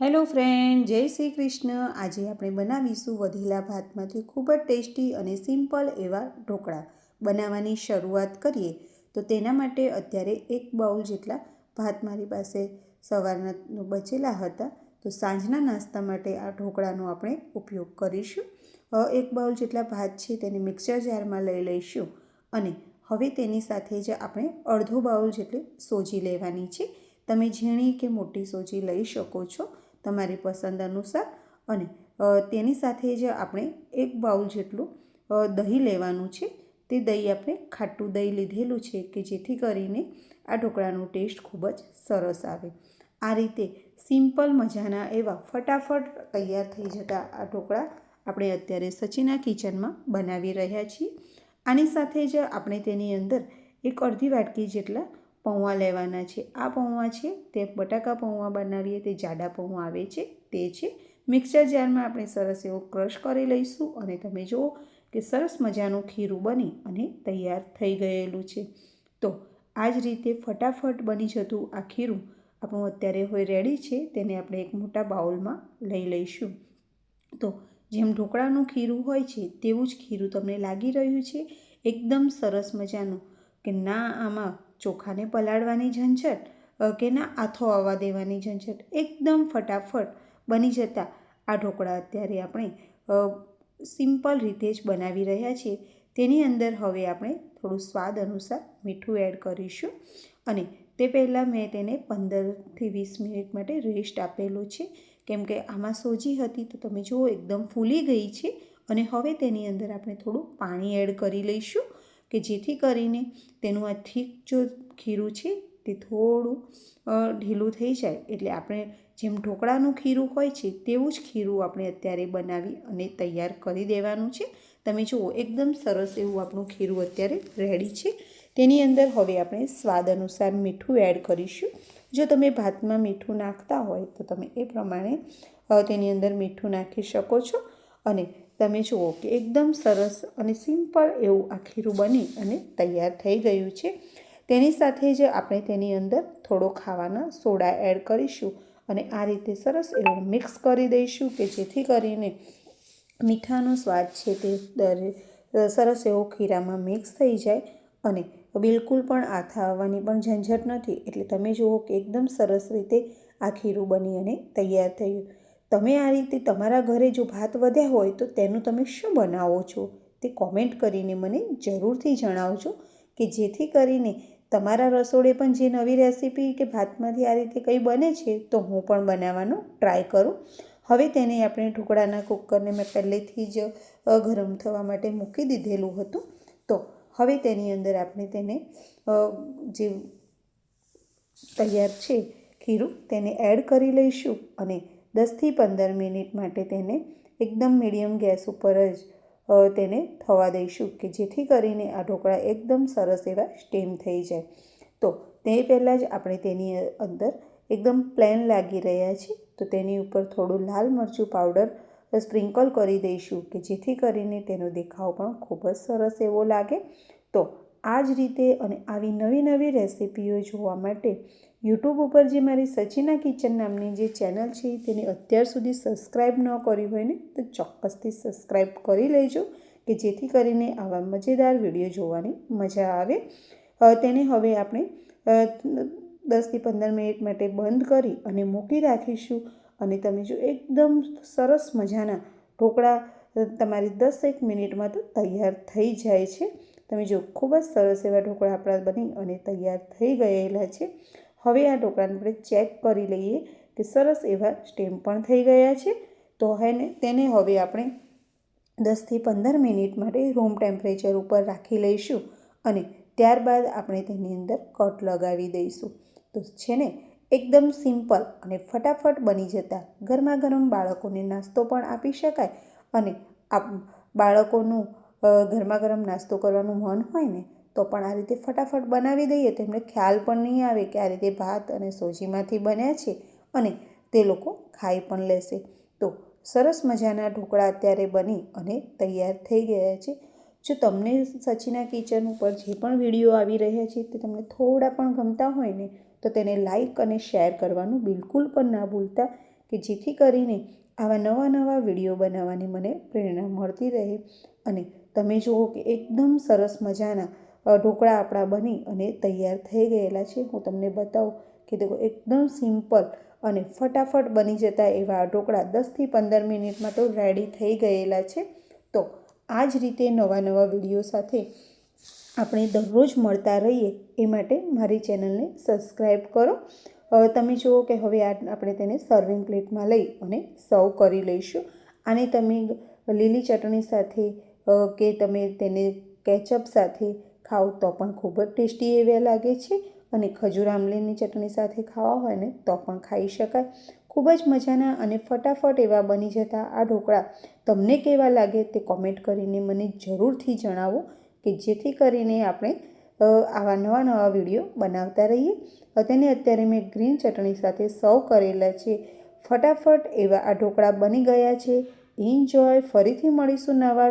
Hello friend, જય શ્રી કૃષ્ણ. આજે આપણે બનાવીશું વધેલા ભાતમાંથી ખૂબ જ ટેસ્ટી અને સિમ્પલ એવા ઢોકળા. બનાવવાની શરૂઆત કરીએ તો તેના માટે અત્યારે એક બાઉલ જેટલા ભાત મારી પાસે સવારના બચેલા હતા. તો સાંજના નાસ્તા માટે આ ઢોકળાનો આપણે ઉપયોગ કરીશું. એક બાઉલ જેટલા ભાત છે તેને મિક્સર જારમાં લઈ લઈશું અને હવે તેની સાથે જ આપણે અડધો બાઉલ જેટલી સોજી લેવાની છે. તમે ઝીણી કે મોટી સોજી લઈ શકો છો. તમારી પસંદ અનુસાર અને તેની સાથે જ આપણે એક બાઉલ જેટલું દહીં લેવાનું છે. તે દહીં આપણે ખાટું દહીં લીધેલું છે કે જેથી કરીને આ ઢોકળાનો ટેસ્ટ ખૂબ જ સરસ આવે. આ રીતે સિમ્પલ મજાના એવા ફટાફટ તૈયાર થઈ જતા આ ઢોકળા આપણે અત્યારે સચિના કિચનમાં બનાવી રહ્યા છીએ. આની સાથે જ આપણે તેની અંદર એક અડધી વાટકી જેટલા પૌવા લેવાના છે. આ પૌવા છે તે બટાકા પૌવા બનાવીએ તે જાડા પૌવા આવે છે, તે છે મિક્સર જારમાં આપણે સરસ એવો ક્રશ કરી લઈશું અને તમે જુઓ કે સરસ મજાનું ખીરું બની અને તૈયાર થઈ ગયેલું છે. તો આ જ રીતે ફટાફટ બની જતું આ ખીરું આપણું અત્યારે હોય રેડી છે, તેને આપણે એક મોટા બાઉલમાં લઈ લઈશું. તો જેમ ઢોકળાનું ખીરું હોય છે તેવું જ ખીરું તમને લાગી રહ્યું છે, એકદમ સરસ મજાનું. કે ના આમાં ચોખાને પલાળવાની ઝંઝટ અ, કે ના આથો આવવા દેવાની ઝંઝટ એકદમ ફટાફટ બની જતા આ ઢોકળા અત્યારે આપણે સિમ્પલ રીતે જ બનાવી રહ્યા છીએ. તેની અંદર હવે આપણે થોડું સ્વાદ અનુસાર મીઠું એડ કરીશું અને તે પહેલાં મેં તેને પંદરથી વીસ મિનિટ માટે રેસ્ટ આપેલો છે. કેમ કે આમાં સોજી હતી તો તમે જુઓ એકદમ ફૂલી ગઈ છે અને હવે તેની અંદર આપણે થોડું પાણી એડ કરી લઈશું. કે જેથી કરીને તેનું આ થીક જો ખીરું છે તે થોડું ઢીલું થઈ જાય. એટલે આપણે જેમ ઢોકળાનું ખીરું હોય છે તેવું જ ખીરું આપણે અત્યારે બનાવી અને તૈયાર કરી દેવાનું છે. તમે જુઓ, એકદમ સરસ એવું આપણું ખીરું અત્યારે રેડી છે. તેની અંદર હવે આપણે સ્વાદ અનુસાર મીઠું એડ કરીશું. જો તમે ભાતમાં મીઠું નાખતા હોય તો તમે એ પ્રમાણે તેની અંદર મીઠું નાખી શકો છો. અને તમે જુઓ કે એકદમ સરસ અને સિમ્પલ એવું આ ખીરું બની અને તૈયાર થઈ ગયું છે. તેની સાથે જ આપણે તેની અંદર થોડો ખાવાના સોડા એડ કરીશું અને આ રીતે સરસ એવું મિક્સ કરી દઈશું કે જેથી કરીને મીઠાનો સ્વાદ છે તે દરે સરસ એવો ખીરામાં મિક્સ થઈ જાય અને બિલકુલ પણ આથા આવવાની પણ ઝંઝટ નથી. એટલે તમે જુઓ કે એકદમ સરસ રીતે આ ખીરું બની અને તૈયાર થયું. તમે આ રીતે તમારા ઘરે જો ભાત વધ્યા હોય તો તેનું તમે શું બનાવો છો? તે કોમેન્ટ કરીને મને જરૂરથી જણાવજો કે જેથી કરીને તમારા રસોડે પણ જે નવી રેસીપી કે ભાતમાંથી આ રીતે કંઈ બને છે તો હું પણ બનાવવાનો ટ્રાય કરું. હવે તેને આપણે ઢોકળાના કુકરને મેં પહેલેથી જ ગરમ થવા માટે મૂકી દીધેલું હતું. તો હવે તેની અંદર આપણે તેને જે તૈયાર છે ખીરું તેને એડ કરી લઈશું અને દસથી પંદર મિનિટ માટે તેને એકદમ મીડિયમ ગેસ ઉપર જ તેને થવા દઈશું કે જેથી કરીને આ ઢોકળા એકદમ સરસ એવા સ્ટીમ થઈ જાય. તો તે પહેલાં જ આપણે તેની અંદર એકદમ પ્લેન લાગી રહ્યા છે તો તેની ઉપર થોડું લાલ મરચું પાવડર સ્પ્રિંકલ કરી દઈશું કે જેથી કરીને તેનો દેખાવ પણ ખૂબ જ સરસ એવો લાગે. તો આ જ રીતે અને આવી નવી નવી રેસિપીઓ જોવા માટે યુટ્યુબ ઉપર જે મારી સચિના કિચન નામની જે ચેનલ છે, તેને અત્યાર સુધી સબસ્ક્રાઈબ ન કરી હોય ને, તો ચોક્કસથી સબસ્ક્રાઈબ કરી લેજો કે જેથી કરીને આવા મજેદાર વીડિયો જોવાની મજા આવે. તેને હવે આપણે દસથી પંદર મિનિટ માટે બંધ કરી અને મૂકી રાખીશું. અને તમે જો એકદમ સરસ મજાના ઢોકળા તમારી તમારી દસેક મિનિટમાં તો તૈયાર થઈ જાય છે. તમે જો, ખૂબ જ સરસ એવા ઢોકળા આપણા બની અને તૈયાર થઈ ગયેલા છે. હવે આ ઢોકળાને આપણે ચેક કરી લઈએ કે સરસ એવા સ્ટેમ પણ થઈ ગયા છે. તો હેને, તેને હવે આપણે દસથી પંદર મિનિટ માટે રૂમ ટેમ્પરેચર ઉપર રાખી લઈશું અને ત્યારબાદ આપણે તેની અંદર કટ લગાવી દઈશું. તો છે ને એકદમ સિમ્પલ અને ફટાફટ બની જતા ગરમા ગરમ બાળકોને નાસ્તો પણ આપી શકાય અને આપ બાળકોનું ગરમા ગરમ નાસ્તો કરવાનું મન હોય ને, તો પણ આ રીતે ફટાફટ બનાવી દઈએ. તો એમને ખ્યાલ પણ નહીં આવે કે આ રીતે ભાત અને સોજીમાંથી બન્યા છે અને તે લોકો ખાઈ પણ લેશે. તો સરસ મજાના ઢોકળા અત્યારે બની અને તૈયાર થઈ ગયા છે. જો તમને સચીના કિચન ઉપર જે પણ વીડિયો આવી રહ્યા છે તે તમને થોડા પણ ગમતા હોય ને, તો તેને લાઈક અને શેર કરવાનું બિલકુલ પણ ના ભૂલતા, કે જેથી કરીને આવા નવા નવા વીડિયો બનાવવાની મને પ્રેરણા મળતી રહે અને તમે જુઓ કે એકદમ સરસ મજાના ઢોકળા આપણા બની અને તૈયાર થઈ ગયેલા છે. હું તમને બતાવું કે દેખો, એકદમ સિમ્પલ અને ફટાફટ બની જતા એવા ઢોકળા દસથી પંદર મિનિટમાં તો રેડી થઈ ગયેલા છે. તો આ જ રીતે નવા નવા વીડિયો સાથે આપણે દરરોજ મળતા રહીએ એ માટે મારી ચેનલને સબસ્ક્રાઈબ કરો. તમે જુઓ કે હવે આ આપણે તેને સર્વિંગ પ્લેટમાં લઈ અને સર્વ કરી લઈશું. આને તમે લીલી ચટણી સાથે કે તમે તેને કેચઅપ સાથે ખાઓ તો પણ ખૂબ જ ટેસ્ટી એવા લાગે છે. અને ખજૂર આમલીની ચટણી સાથે ખાવા હોય ને તો પણ ખાઈ શકાય. ખૂબ જ મજાના અને ફટાફટ એવા બની જતા આ ઢોકળા. તમને કેવા લાગે તે કોમેન્ટ કરીને મને જરૂરથી જણાવો કે જેથી કરીને આપણે આવા નવા નવા વીડિયો બનાવતા રહીએ. તેને અત્યારે મેં ગ્રીન ચટણી સાથે સર્વ કરેલા છે. ફટાફટ એવા આ ઢોકળા બની ગયા છે. એન્જોય ફરીથી મળીશું નવા